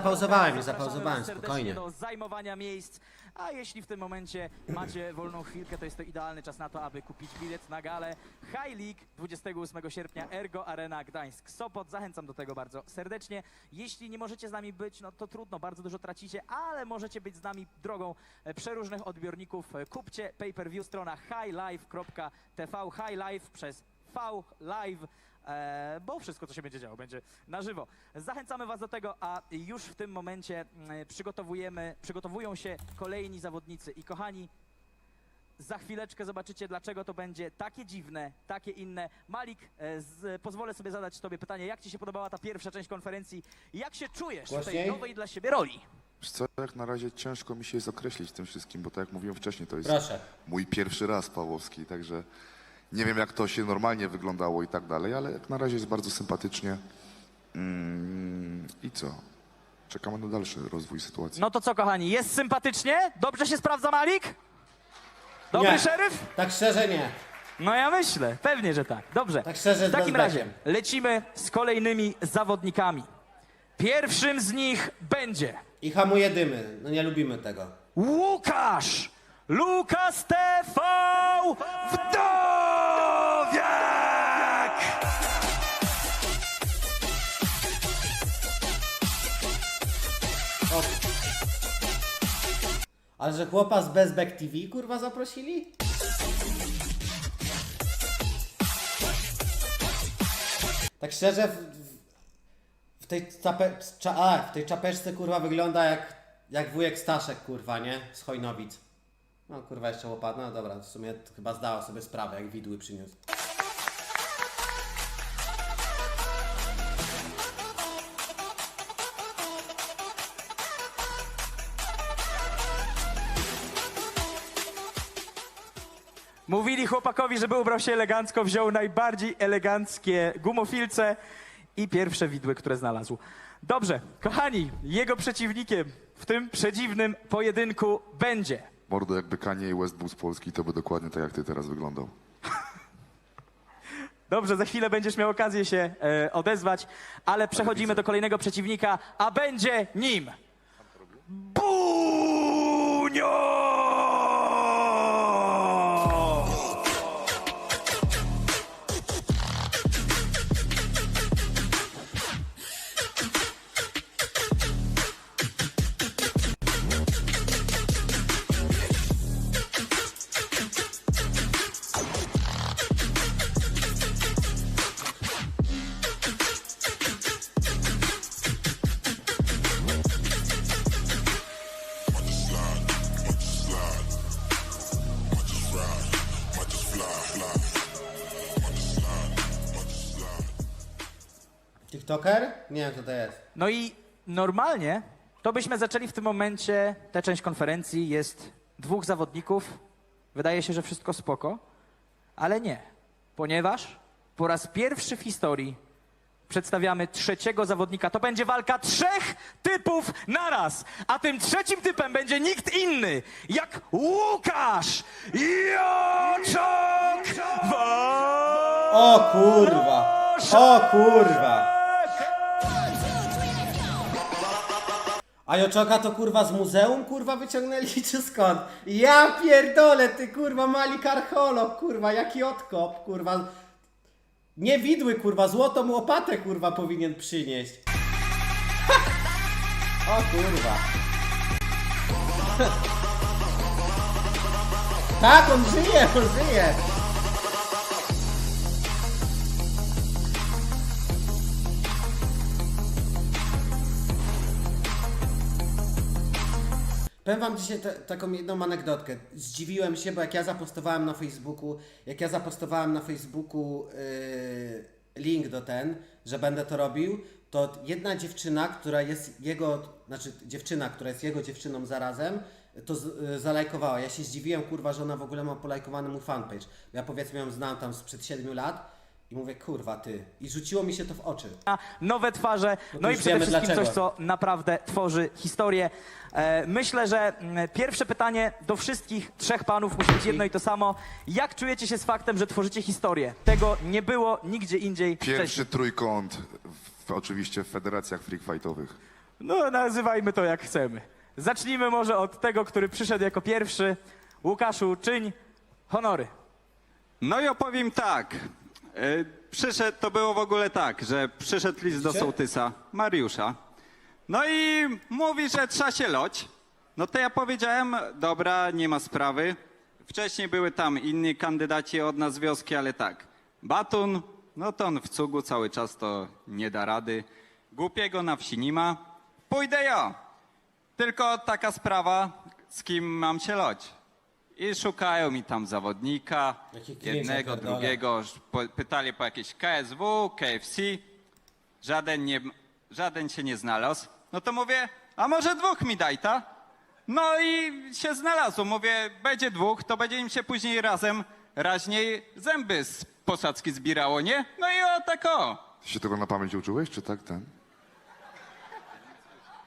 Zapauzowałem, Zapraszamy zapauzowałem, serdecznie spokojnie. do zajmowania miejsc, a jeśli w tym momencie macie wolną chwilkę, to jest to idealny czas na to, aby kupić bilet na galę High League 28 sierpnia Ergo Arena Gdańsk Sopot. Zachęcam do tego bardzo serdecznie. Jeśli nie możecie z nami być, no to trudno, bardzo dużo tracicie, ale możecie być z nami drogą e, przeróżnych odbiorników. E, Kupcie pay-per-view strona highlife.tv, highlife przez V Live. E, bo wszystko, co się będzie działo, będzie na żywo. Zachęcamy Was do tego, a już w tym momencie mm, przygotowujemy, przygotowują się kolejni zawodnicy. I kochani, za chwileczkę zobaczycie, dlaczego to będzie takie dziwne, takie inne. Malik, e, z, pozwolę sobie zadać Tobie pytanie, jak Ci się podobała ta pierwsza część konferencji? Jak się czujesz w tej Głośniej? nowej dla siebie roli? Wiesz co, jak na razie ciężko mi się jest określić tym wszystkim, bo tak jak mówiłem wcześniej, to jest Proszę. mój pierwszy raz Pawłowski, także nie wiem jak to się normalnie wyglądało i tak dalej, ale jak na razie jest bardzo sympatycznie. Mm, I co? Czekamy na dalszy rozwój sytuacji. No to co, kochani, jest sympatycznie? Dobrze się sprawdza Malik? Dobry Nie. szeryf? Tak szczerze nie. No ja myślę, pewnie, że tak. Dobrze. Tak szczerze, w takim razie lecimy z kolejnymi zawodnikami. Pierwszym z nich będzie I hamuje dymy. No nie lubimy tego. Łukasz Lukas TV O. Ale że chłopa z Bezbek TV kurwa zaprosili? Tak szczerze w, w, tej cape, cza, a, w tej czapeczce kurwa wygląda jak, jak wujek Staszek kurwa, nie? Z Chojnowic. No kurwa jeszcze łopat, no dobra, w sumie chyba zdała sobie sprawę jak widły przyniósł. Mówili chłopakowi, żeby ubrał się elegancko, wziął najbardziej eleganckie gumofilce i pierwsze widły, które znalazł. Dobrze, kochani, jego przeciwnikiem w tym przedziwnym pojedynku będzie Mordo jakby Kanye i West był z Polski, to by dokładnie tak jak ty teraz wyglądał. Dobrze, za chwilę będziesz miał okazję się e, odezwać, ale przechodzimy do kolejnego przeciwnika, a będzie nim Bunio! TikToker? Nie wiem kto to jest. No i normalnie to byśmy zaczęli w tym momencie tę część konferencji. Jest dwóch zawodników. Wydaje się, że wszystko spoko, ale nie, ponieważ po raz pierwszy w historii przedstawiamy trzeciego zawodnika. To będzie walka trzech typów naraz, a tym trzecim typem będzie nikt inny jak Łukasz Joczok O kurwa! O kurwa! A Joczoka to kurwa z muzeum kurwa wyciągnęli czy skąd? Ja pierdolę ty kurwa mali archeolog kurwa jaki odkop kurwa. Nie widły kurwa złotą łopatę kurwa powinien przynieść. O kurwa. Tak on żyje, on żyje. Powiem wam dzisiaj te, taką jedną anegdotkę. Zdziwiłem się, bo jak ja zapostowałem na Facebooku, jak ja zapostowałem na Facebooku yy, link do ten, że będę to robił, to jedna dziewczyna, która jest jego, znaczy dziewczyna, która jest jego dziewczyną zarazem, to z, y, zalajkowała. Ja się zdziwiłem, kurwa, że ona w ogóle ma polajkowany mu fanpage. Ja powiedzmy ją znam tam sprzed 7 lat i mówię, kurwa, ty. I rzuciło mi się to w oczy. nowe twarze, No no, i już przede wiemy wszystkim dlaczego. coś, co naprawdę tworzy historię. E, myślę, że mm, pierwsze pytanie do wszystkich trzech panów musi być jedno i to samo. Jak czujecie się z faktem, że tworzycie historię? Tego nie było nigdzie indziej Pierwszy wcześniej. trójkąt, w, oczywiście w federacjach freak fightowych. No, nazywajmy to jak chcemy. Zacznijmy może od tego, który przyszedł jako pierwszy. Łukaszu, czyń honory. No i opowiem tak. E, Przyszedł, to było w ogóle tak, że przyszedł list do sołtysa, Mariusza. No i mówi, że trzeba się loć. No to ja powiedziałem, dobra, nie ma sprawy. Wcześniej były tam inni kandydaci od nas z wioski, ale tak. Batun, no to on w cugu cały czas to nie da rady. Głupiego na wsi nie ma. Pójdę ja. Tylko taka sprawa, z kim mam się loć. I szukają mi tam zawodnika, jednego, drugiego, po, pytali po jakieś KSW, KFC, żaden, nie, żaden się nie znalazł. No to mówię, a może dwóch mi daj, ta? No i się znalazło, mówię, będzie dwóch, to będzie im się później razem raźniej zęby z posadzki zbierało, nie? No i o tak o. Ty się tego na pamięć uczyłeś, czy tak ten?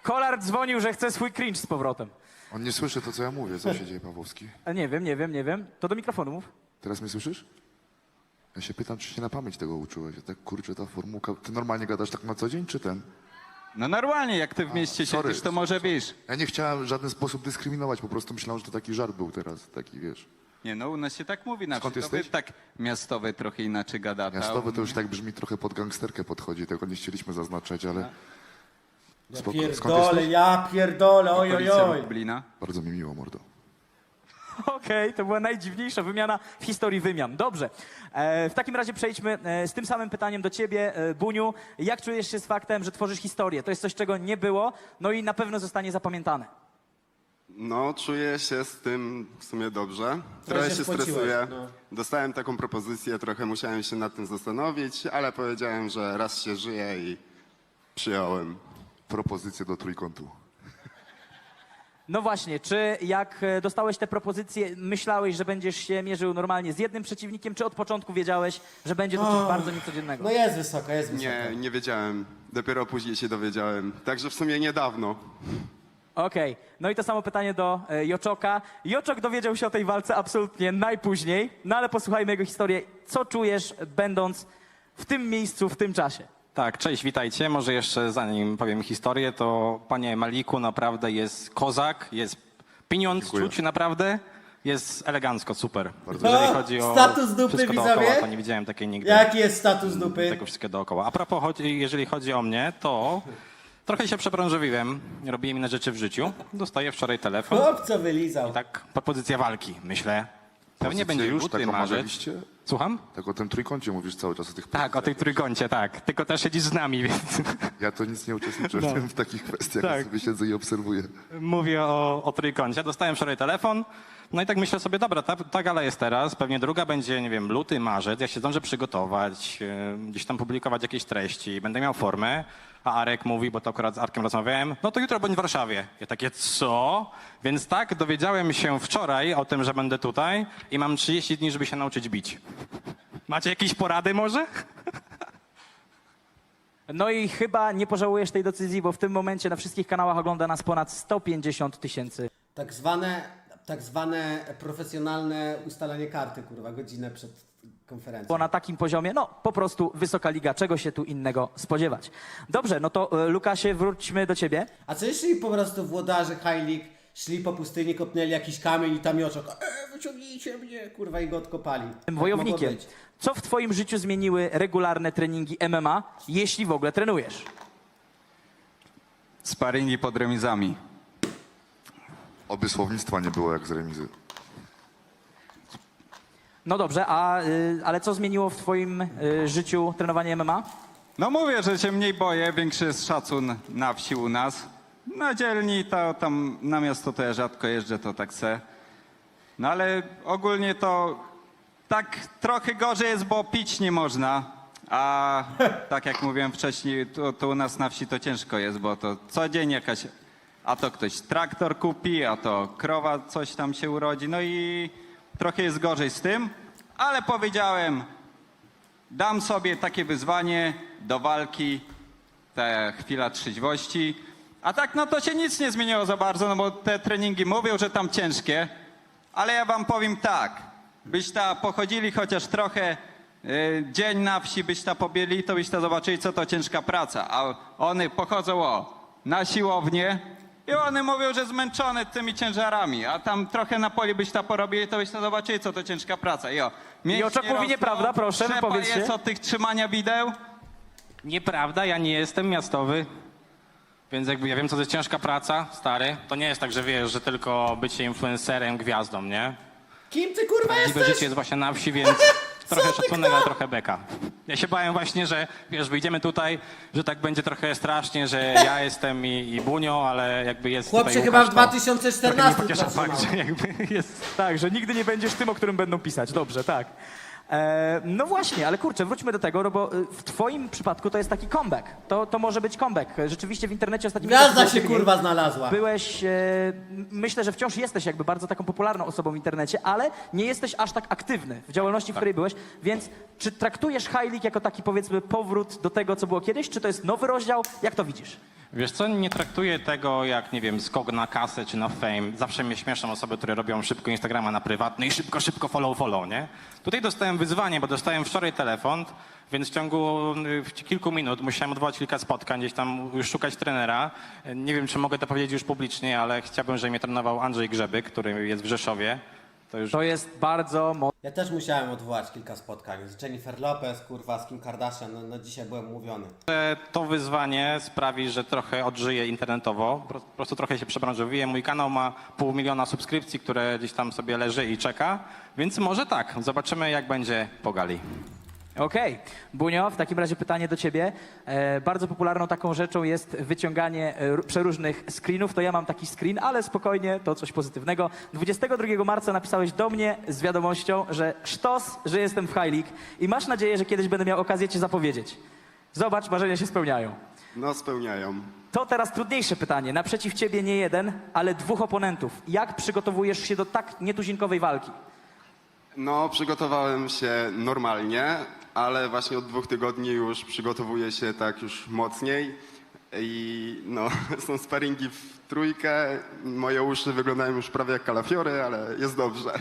Kolar dzwonił, że chce swój cringe z powrotem. On nie słyszy to, co ja mówię. Co się dzieje, Pawłowski? A nie wiem, nie wiem, nie wiem. To do mikrofonu mów. Teraz mnie słyszysz? Ja się pytam, czy się na pamięć tego uczyłeś. Ja tak, kurczę, ta formułka... Ty normalnie gadasz tak na co dzień, czy ten? No normalnie, jak ty w mieście sorry, siedzisz, to może wiesz. Ja nie chciałem w żaden sposób dyskryminować, po prostu myślałem, że to taki żart był teraz, taki, wiesz... Nie no, u nas się tak mówi na Skąd przykład. To jesteś? tak miastowy trochę inaczej gada. Miastowy to już tak brzmi trochę pod gangsterkę podchodzi, tego nie chcieliśmy zaznaczać, ale... Ja Spoko. Skąd pierdolę, jesteś? ja pierdolę, oj, oj, oj. Lublina. Bardzo mi miło, mordo. Okej, to była najdziwniejsza wymiana w historii wymian. Dobrze. E, w takim razie przejdźmy e, z tym samym pytaniem do ciebie, e, Buniu. Jak czujesz się z faktem, że tworzysz historię? To jest coś, czego nie było, no i na pewno zostanie zapamiętane. No, czuję się z tym w sumie dobrze. Trochę się się spociłeś, stresuję. no. Dostałem taką propozycję, trochę musiałem się nad tym zastanowić, ale powiedziałem, że raz się żyje i przyjąłem. Propozycje do trójkątu. No właśnie, czy jak e, dostałeś te propozycje, myślałeś, że będziesz się mierzył normalnie z jednym przeciwnikiem, czy od początku wiedziałeś, że będzie to coś bardzo niecodziennego? No jest wysoko, jest wysoko. Nie, nie wiedziałem. Dopiero później się dowiedziałem. Także w sumie niedawno. Okej, no i to samo pytanie do e, Joczoka. Joczok dowiedział się o tej walce absolutnie najpóźniej, no ale posłuchajmy jego historię. Co czujesz, będąc w tym miejscu, w tym czasie? Tak, cześć, witajcie. Może jeszcze zanim powiem historię, to panie Maliku naprawdę jest kozak, jest pieniądz, Dziękuję. czuć naprawdę, jest elegancko, super. Bardzo Jeżeli O, chodzi o status dupy, wszystko widzowie? dookoła, to nie widziałem takiej nigdy. Jaki jest status dupy? Tego wszystkiego dookoła. A propos, jeżeli chodzi o mnie, to trochę się przebranżowiłem, robiłem inne rzeczy w życiu. Dostaję wczoraj telefon Chłop co wylizał. i tak propozycja walki, myślę. Pewnie będzie już tak marzec. omawialiście? Słucham? Tak o tym trójkącie mówisz cały czas, o tych Tak, o tej trójkącie, tak. Tylko też siedzisz z nami, więc... Ja to nic nie uczestniczę w, tym, w takich kwestiach, Tak. ja sobie siedzę i obserwuję. Mówię o, o trójkącie. Dostałem wczoraj telefon, no i tak myślę sobie, dobra, ta, ta gala jest teraz, pewnie druga będzie, nie wiem, luty, marzec, ja się zdążę przygotować, e, gdzieś tam publikować jakieś treści, będę miał formę, a Arek mówi, bo to akurat z Arkiem rozmawiałem, no to jutro bądź w Warszawie. Ja takie, co? Więc tak, dowiedziałem się wczoraj o tym, że będę tutaj i mam 30 dni, żeby się nauczyć bić. Macie jakieś porady może? No i chyba nie pożałujesz tej decyzji, bo w tym momencie na wszystkich kanałach ogląda nas ponad 150 tysięcy. Tak zwane, tak zwane profesjonalne ustalanie karty, kurwa, godzinę przed konferencją. Bo na takim poziomie, no po prostu wysoka liga, czego się tu innego spodziewać. Dobrze, no to e, Lukasie, wróćmy do ciebie. A co jeśli po prostu włodarze High League szli po pustyni, kopnęli jakiś kamień i tam Joczok, e, wyciągnijcie mnie, kurwa, i go odkopali. Tym Tak wojownikiem. mogło być. Co w twoim życiu zmieniły regularne treningi MMA, jeśli w ogóle trenujesz? Sparingi pod remizami. Oby słownictwa nie było jak z remizy. No dobrze, a, y, ale co zmieniło w twoim y, życiu trenowanie MMA? No mówię, że się mniej boję, większy jest szacun na wsi u nas. Na dzielni to tam na miasto to ja rzadko jeżdżę, to tak se. No ale ogólnie to tak trochę gorzej jest, bo pić nie można. A tak jak mówiłem wcześniej, to, to u nas na wsi to ciężko jest, bo to co dzień jakaś, a to ktoś traktor kupi, a to krowa coś tam się urodzi. No i trochę jest gorzej z tym, ale powiedziałem, Dam sobie takie wyzwanie do walki, ta chwila trzeźwości. A tak, no to się nic nie zmieniło za bardzo, no bo te treningi mówią, że tam ciężkie. Ale ja wam powiem tak, byś ta pochodzili chociaż trochę y, dzień na wsi, byś ta pobieli, to byś ta zobaczyli, co to ciężka praca. A one pochodzą o na siłownię i one mówią, że zmęczone tymi ciężarami, a tam trochę na poli byś to porobili, to byście zobaczyli, co to ciężka praca. Jo, mięśnie oczek mówi rosną, nieprawda, proszę, wypowiedz się. jest od tych trzymania wideł. Nieprawda, ja nie jestem miastowy. Więc jakby ja wiem, co to jest ciężka praca, stary. To nie jest tak, że wiesz, że tylko bycie influencerem, gwiazdą, nie? Kim ty kurwa Prawdziwe jesteś? życie jest właśnie na wsi, więc trochę szacunek, ale trochę beka. Ja się bałem właśnie, że wiesz, wyjdziemy tutaj, że tak będzie trochę strasznie, że ja jestem i, i Bunio, ale jakby jest Chłop się tutaj chyba w Łukasz, to trochę 2014 mnie pociesza fakt, że jakby jest Tak, że nigdy nie będziesz tym, o którym będą pisać. Dobrze, tak. E, no właśnie, ale kurczę, wróćmy do tego, no bo y, w twoim przypadku to jest taki comeback. To, to może być comeback. Rzeczywiście w internecie ostatnio... Gwiazda się kurwa znalazła. Byłeś, e, myślę, że wciąż jesteś jakby bardzo taką popularną osobą w internecie, ale nie jesteś aż tak aktywny w działalności, w której byłeś, więc czy traktujesz High League jako taki powiedzmy powrót do tego, co było kiedyś, czy to jest nowy rozdział? Jak to widzisz? Wiesz co, nie traktuję tego jak, nie wiem, skok na kasę czy na fame. Zawsze mnie śmieszą osoby, które robią szybko Instagrama na prywatny i szybko, szybko follow, follow, nie? Tutaj dostałem wyzwanie, bo dostałem wczoraj telefon, więc w ciągu kilku minut musiałem odwołać kilka spotkań, gdzieś tam już szukać trenera. Nie wiem, czy mogę to powiedzieć już publicznie, ale chciałbym, żeby mnie trenował Andrzej Grzebyk, który jest w Rzeszowie. To już To jest bardzo mocno. Ja też musiałem odwołać kilka spotkań. Z Jennifer Lopez, kurwa, z Kim Kardashian. No, no dzisiaj byłem umówiony. że to wyzwanie sprawi, że trochę odżyję internetowo. Po po prostu trochę się przebranżowiłem. Mój kanał ma pół miliona subskrypcji, które gdzieś tam sobie leży i czeka. Więc może tak, zobaczymy jak będzie po gali. Okej. Bunio, w takim razie pytanie do ciebie. E, bardzo popularną taką rzeczą jest wyciąganie e, r- przeróżnych screenów. To ja mam taki screen, ale spokojnie, to coś pozytywnego. 22 marca napisałeś do mnie z wiadomością, że sztos, że jestem w High League i masz nadzieję, że kiedyś będę miał okazję cię zapowiedzieć. Zobacz, marzenia się spełniają. No spełniają. To teraz trudniejsze pytanie. Naprzeciw ciebie nie jeden, ale dwóch oponentów. Jak przygotowujesz się do tak nietuzinkowej walki? No, przygotowałem się normalnie, ale właśnie od dwóch tygodni już przygotowuję się tak już mocniej. I no, są sparingi w trójkę. Moje uszy wyglądają już prawie jak kalafiory, ale jest dobrze.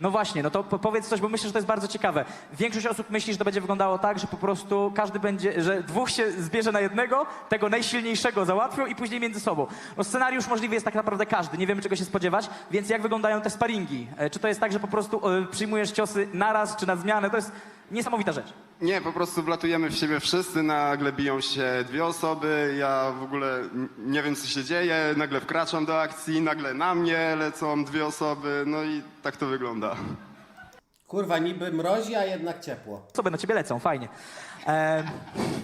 No właśnie, no to po- powiedz coś, bo myślę, że to jest bardzo ciekawe. Większość osób myśli, że to będzie wyglądało tak, że po prostu każdy będzie, że dwóch się zbierze na jednego, tego najsilniejszego załatwią i później między sobą. No scenariusz możliwy jest tak naprawdę każdy, nie wiemy czego się spodziewać, więc jak wyglądają te sparingi? E, Czy to jest tak, że po prostu e, przyjmujesz ciosy naraz czy na zmianę? To jest niesamowita rzecz. Nie, po prostu wlatujemy w siebie wszyscy, nagle biją się dwie osoby, ja w ogóle n- nie wiem co się dzieje, nagle wkraczam do akcji, nagle na mnie lecą dwie osoby, no i tak to wygląda. Kurwa, niby mrozi, a jednak ciepło. Osoby na ciebie lecą, fajnie. E,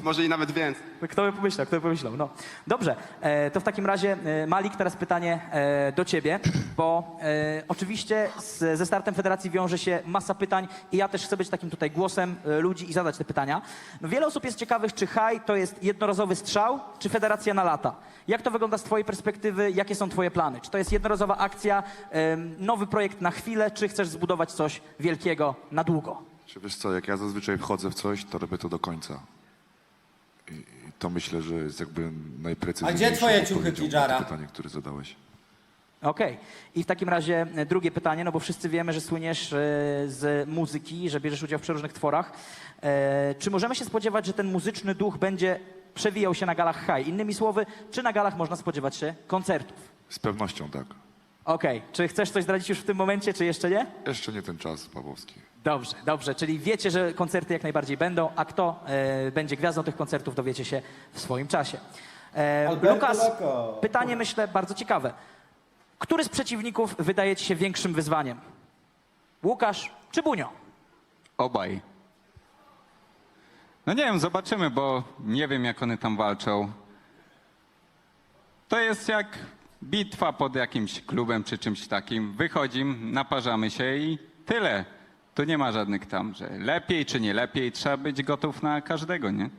Może i nawet więcej. Kto by pomyślał, kto by pomyślał, no. Dobrze, e, to w takim razie e, Malik, teraz pytanie e, do ciebie, bo e, oczywiście z, ze startem federacji wiąże się masa pytań i ja też chcę być takim tutaj głosem e, ludzi i zadać te pytania. No, wiele osób jest ciekawych, czy high to jest jednorazowy strzał, czy federacja na lata. Jak to wygląda z twojej perspektywy, jakie są twoje plany? Czy to jest jednorazowa akcja, em, nowy projekt na chwilę, czy chcesz zbudować coś wielkiego na długo? Czy wiesz co, jak ja zazwyczaj wchodzę w coś, to robię to do końca. I, i to myślę, że jest jakby najprecyzyjniejsze. A gdzie twoje ciuchy, Kijara? pytanie, które zadałeś. Okej. I w takim razie e, drugie pytanie, no bo wszyscy wiemy, że słyniesz e, z muzyki, że bierzesz udział w przeróżnych tworach. E, Czy możemy się spodziewać, że ten muzyczny duch będzie przewijał się na galach high? Innymi słowy, czy na galach można spodziewać się koncertów? Z pewnością tak. Okej. Czy chcesz coś zdradzić już w tym momencie, czy jeszcze nie? Jeszcze nie ten czas, Pawłowski. Dobrze, dobrze. Czyli wiecie, że koncerty jak najbardziej będą, a kto e, będzie gwiazdą tych koncertów, dowiecie się w swoim czasie. E, Alberto Lukas, Loco. pytanie myślę bardzo ciekawe. Który z przeciwników wydaje ci się większym wyzwaniem? Łukasz czy Bunio? Obaj. No nie wiem, zobaczymy, bo nie wiem, jak one tam walczą. To jest jak bitwa pod jakimś klubem czy czymś takim. Wychodzimy, naparzamy się i tyle. Tu nie ma żadnych tam, że lepiej czy nie lepiej. Trzeba być gotów na każdego, nie?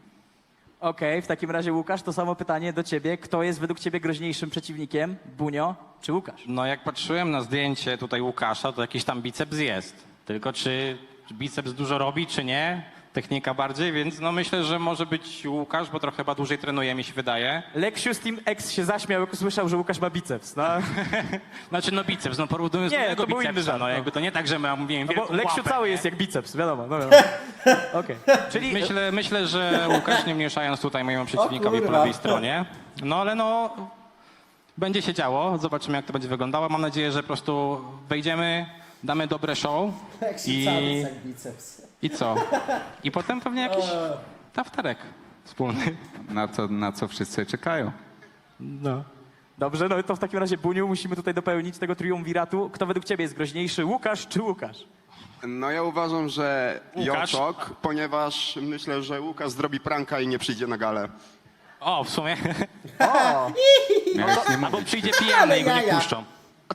Okej, w takim razie Łukasz, to samo pytanie do ciebie. Kto jest według ciebie groźniejszym przeciwnikiem? Bunio czy Łukasz? No jak patrzyłem na zdjęcie tutaj Łukasza, to jakiś tam biceps jest. Tylko czy biceps dużo robi, czy nie, technika bardziej, więc no myślę, że może być Łukasz, bo trochę chyba dłużej trenuje, mi się wydaje. Leksiu z Team X się zaśmiał, jak usłyszał, że Łukasz ma biceps. No, Znaczy no biceps, no porównując Nie, do mojego to był inny bicepsa, żart, no no. jakby to nie tak, że ja mówiłem no bo Leksiu łapę, cały nie? jest jak biceps, wiadomo. No, wiadomo. Okej. Czyli Myślę, myślę, że Łukasz, nie mniejszając tutaj mojemu przeciwnikowi po kurwa. lewej stronie. No ale no, będzie się działo. Zobaczymy, jak to będzie wyglądało. Mam nadzieję, że po prostu wejdziemy, damy dobre show Jak się i, cały jest jak biceps. I co? I potem pewnie jakiś tafterek wspólny. Na co, na co wszyscy czekają. No. Dobrze, no to w takim razie, Buniu, musimy tutaj dopełnić tego triumviratu. Kto według ciebie jest groźniejszy, Łukasz czy Łukasz? No ja uważam, że Łukasz? Joczok, ponieważ myślę, że Łukasz zrobi pranka i nie przyjdzie na galę. O, w sumie. O, Miałeś nie Albo przyjdzie pijany i go nie jaja. puszczą.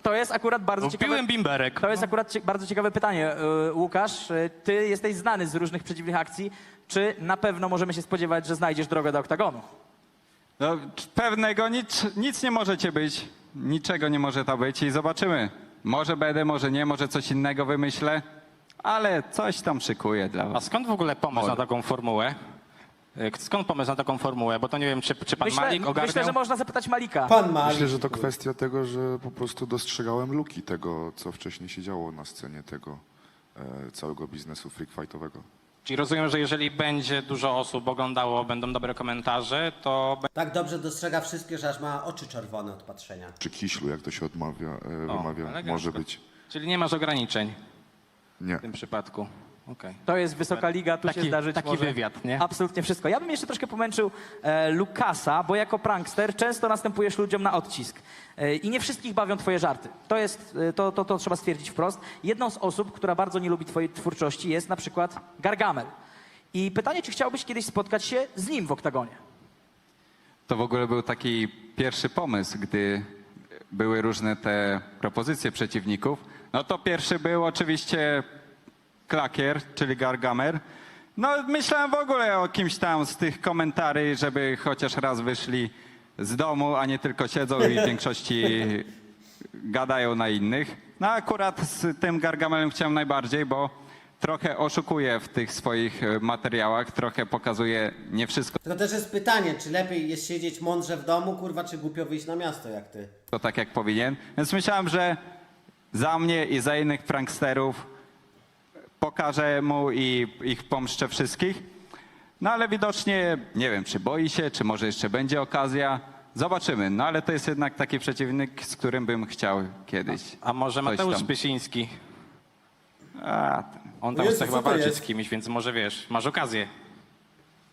To jest akurat bardzo ciekawe... Piłem bimberek. To jest akurat cie- bardzo ciekawe pytanie. Y, Łukasz, y, ty jesteś znany z różnych przeciwnych akcji. Czy na pewno możemy się spodziewać, że znajdziesz drogę do oktagonu? No, pewnego nic, nic nie możecie być. Niczego nie może to być i zobaczymy. Może będę, może nie, może coś innego wymyślę, ale coś tam szykuję dla A was. skąd w ogóle pomysł na taką formułę? E, Skąd pomysł na taką formułę? Bo to nie wiem, czy, czy pan Myślę, Malik ogarniał? myślę, że można zapytać Malika. Pan Malik. Myślę, że to kwestia tego, że po prostu dostrzegałem luki tego, co wcześniej się działo na scenie tego e, całego biznesu freak fightowego. Czyli rozumiem, że jeżeli będzie dużo osób oglądało, będą dobre komentarze, to Tak dobrze dostrzega wszystkie, że aż ma oczy czerwone od patrzenia. Czy kiślu, jak to się odmawia, e, wymawia, elegancko. może być. Czyli nie masz ograniczeń Nie. w tym przypadku. Okej. To jest wysoka liga, tu się Taki- zdarzyć taki może wywiad, nie? Absolutnie wszystko. Ja bym jeszcze troszkę pomęczył e, Lukasa, bo jako prankster często następujesz ludziom na odcisk. E, I nie wszystkich bawią twoje żarty. To jest, e, to, to, to trzeba stwierdzić wprost. Jedną z osób, która bardzo nie lubi twojej twórczości jest na przykład Gargamel. I pytanie, czy chciałbyś kiedyś spotkać się z nim w oktagonie? To w ogóle był taki pierwszy pomysł, gdy były różne te propozycje przeciwników. No to pierwszy był oczywiście Klakier, czyli Gargamer. No myślałem w ogóle o kimś tam z tych komentarzy, żeby chociaż raz wyszli z domu, a nie tylko siedzą i w większości gadają na innych. No akurat z tym Gargamelem chciałem najbardziej, bo trochę oszukuje w tych swoich e, materiałach, trochę pokazuje nie wszystko Tylko też jest pytanie, czy lepiej jest siedzieć mądrze w domu, kurwa, czy głupio wyjść na miasto jak ty? to tak jak powinien. Więc myślałem, że za mnie i za innych pranksterów pokażę mu i ich pomszczę wszystkich. No ale widocznie nie wiem, czy boi się, czy może jeszcze będzie okazja. Zobaczymy. No ale to jest jednak taki przeciwnik, z którym bym chciał kiedyś. A może coś Mateusz tam. Pysiński? A, ten- On tam Jezu, chce co chyba to walczyć jest? z kimś, więc może wiesz, masz okazję.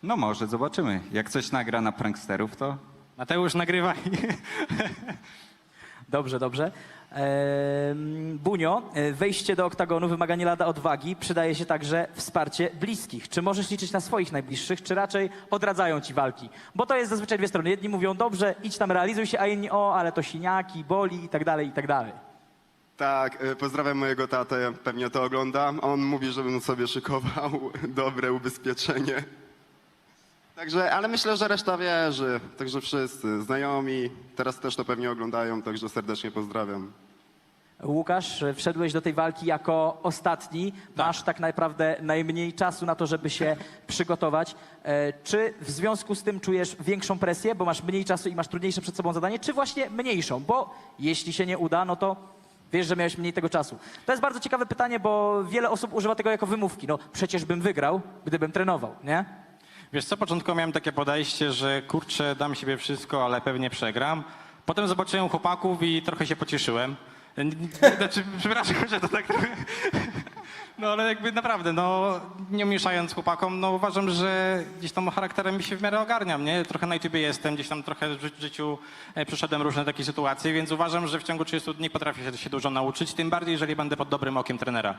no może, zobaczymy. Jak coś nagra na pranksterów, to Mateusz, nagrywaj. Dobrze, dobrze. Bunio, e, wejście do oktagonu wymaga nie lada odwagi. Przydaje się także wsparcie bliskich. Czy możesz liczyć na swoich najbliższych, czy raczej odradzają ci walki? Bo to jest zazwyczaj dwie strony. Jedni mówią, dobrze, idź tam, realizuj się, a inni, o, ale to siniaki, boli i tak dalej, i tak dalej. Tak, e, pozdrawiam mojego tatę, pewnie to ogląda. On mówi, żebym sobie szykował dobre ubezpieczenie. Także, ale myślę, że reszta wierzy. Także wszyscy, znajomi, teraz też to pewnie oglądają, także serdecznie pozdrawiam. Łukasz, wszedłeś do tej walki jako ostatni. Masz tak naprawdę najmniej czasu na to, żeby się przygotować. E, Czy w związku z tym czujesz większą presję, bo masz mniej czasu i masz trudniejsze przed sobą zadanie, czy właśnie mniejszą? Bo jeśli się nie uda, no to wiesz, że miałeś mniej tego czasu. To jest bardzo ciekawe pytanie, bo wiele osób używa tego jako wymówki. No przecież bym wygrał, gdybym trenował, nie? Wiesz co, początkowo miałem takie podejście, że kurczę, dam siebie wszystko, ale pewnie przegram. Potem zobaczyłem chłopaków i trochę się pocieszyłem. Znaczy, przepraszam, że to tak trochę... No ale jakby naprawdę, no nie mieszając chłopakom, no uważam, że gdzieś tam charakterem się w miarę ogarniam, nie? Trochę na YouTubie jestem, gdzieś tam trochę w ży- życiu e, przeszedłem różne takie sytuacje, więc uważam, że w ciągu 30 dni potrafię się dużo nauczyć, tym bardziej, jeżeli będę pod dobrym okiem trenera.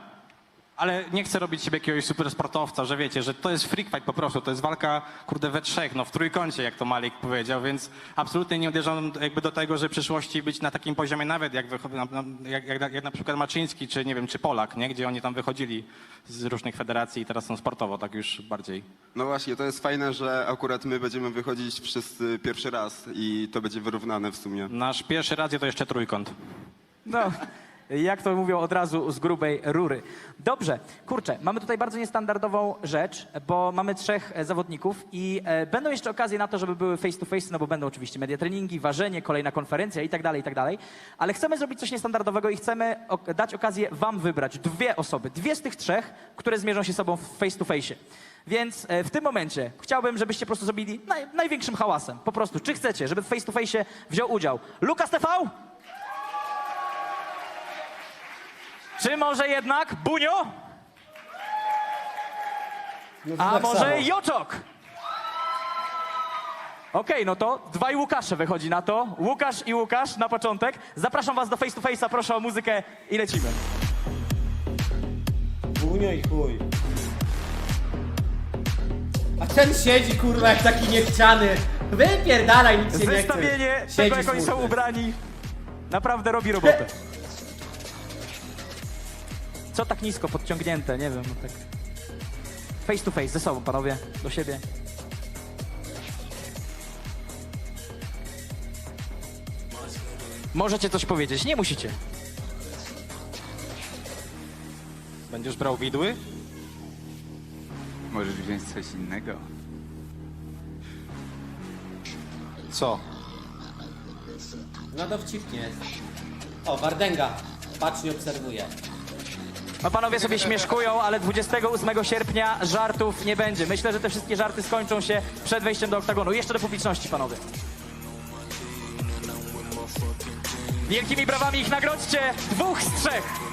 Ale nie chcę robić siebie jakiegoś super sportowca, że wiecie, że to jest freak fight po prostu, to jest walka, kurde, we trzech, no w trójkącie, jak to Malik powiedział, więc absolutnie nie uderzam jakby do tego, że w przyszłości być na takim poziomie nawet, jak, jak, jak, jak na przykład Maczyński, czy nie wiem, czy Polak, nie? Gdzie oni tam wychodzili z różnych federacji i teraz są sportowo, tak już bardziej. No właśnie, to jest fajne, że akurat my będziemy wychodzić wszyscy pierwszy raz i to będzie wyrównane w sumie. Nasz pierwszy raz to jeszcze trójkąt. No, Jak to mówią od razu z grubej rury. Dobrze, kurczę, mamy tutaj bardzo niestandardową rzecz, bo mamy trzech e, zawodników i e, będą jeszcze okazje na to, żeby były face to face, no bo będą oczywiście media treningi, ważenie, kolejna konferencja i tak dalej, i tak dalej. Ale chcemy zrobić coś niestandardowego i chcemy dać okazję wam wybrać dwie osoby, dwie z tych trzech, które zmierzą się sobą w face to face. Więc e, w tym momencie chciałbym, żebyście po prostu zrobili naj, największym hałasem. Po prostu, czy chcecie, żeby w face to face wziął udział Lukas TV? Czy może jednak Bunio? No to A tak może samo. Joczok? Okej, no to dwaj Łukasze wychodzi na to. Łukasz i Łukasz na początek. Zapraszam was do face to face'a, proszę o muzykę i lecimy. Bunio i chuj. A ten siedzi kurwa jak taki niechciany. Wypierdalaj, nic się nie chce. Zestawienie Siedzi tego, jak oni są smutny. ubrani, naprawdę robi robotę. Co tak nisko, podciągnięte, nie wiem, no tak. Face to face, ze sobą, panowie, do siebie. Możecie coś powiedzieć, nie musicie. Będziesz brał widły? Możesz wziąć coś innego. Co? No dowcipnie. O, Wardęga. Bacznie obserwuje. No panowie sobie śmieszkują, ale 28 sierpnia żartów nie będzie. Myślę, że te wszystkie żarty skończą się przed wejściem do oktagonu. Jeszcze do publiczności, panowie. Wielkimi brawami ich nagrodźcie! Dwóch z trzech!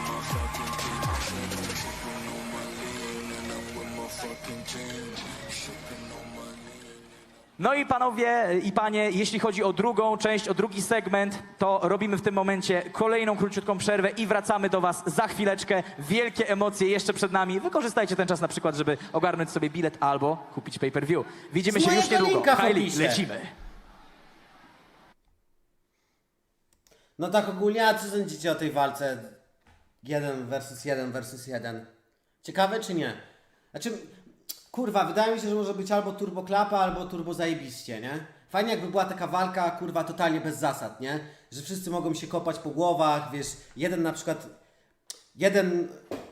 No i panowie i panie, jeśli chodzi o drugą część, o drugi segment, to robimy w tym momencie kolejną króciutką przerwę i wracamy do was za chwileczkę. Wielkie emocje jeszcze przed nami. Wykorzystajcie ten czas na przykład, żeby ogarnąć sobie bilet albo kupić pay-per-view. Widzimy Z się już niedługo. Kylie, lecimy. No tak ogólnie, a co sądzicie o tej walce? Jeden versus jeden versus jeden. Ciekawe czy nie? Znaczy, kurwa, wydaje mi się, że może być albo turbo klapa, albo turbo zajebiście, nie? Fajnie jakby była taka walka, kurwa, totalnie bez zasad, nie? Że wszyscy mogą się kopać po głowach, wiesz, jeden na przykład, jeden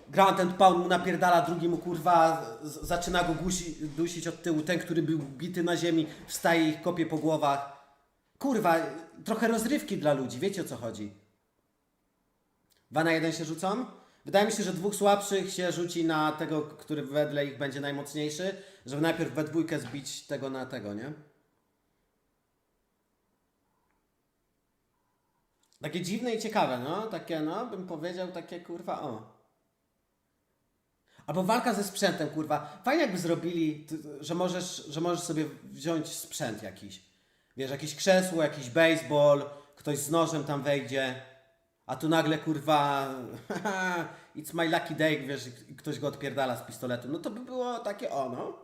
Grand and Pound mu napierdala, drugi mu kurwa zaczyna go gusi, dusić od tyłu, ten, który był bity na ziemi, wstaje i kopie po głowach. Kurwa, trochę rozrywki dla ludzi, wiecie o co chodzi. Dwa na jeden się rzucą? Wydaje mi się, że dwóch słabszych się rzuci na tego, który wedle ich będzie najmocniejszy, żeby najpierw we dwójkę zbić tego na tego, nie? Takie dziwne i ciekawe, no, takie, no, bym powiedział, takie kurwa, o. Albo walka ze sprzętem, kurwa. Fajnie jakby zrobili, że możesz, że możesz sobie wziąć sprzęt jakiś. Wiesz, jakieś krzesło, jakiś baseball, ktoś z nożem tam wejdzie, a tu nagle kurwa it's my lucky day, wiesz, i ktoś go odpierdala z pistoletem. No to by było takie o, no.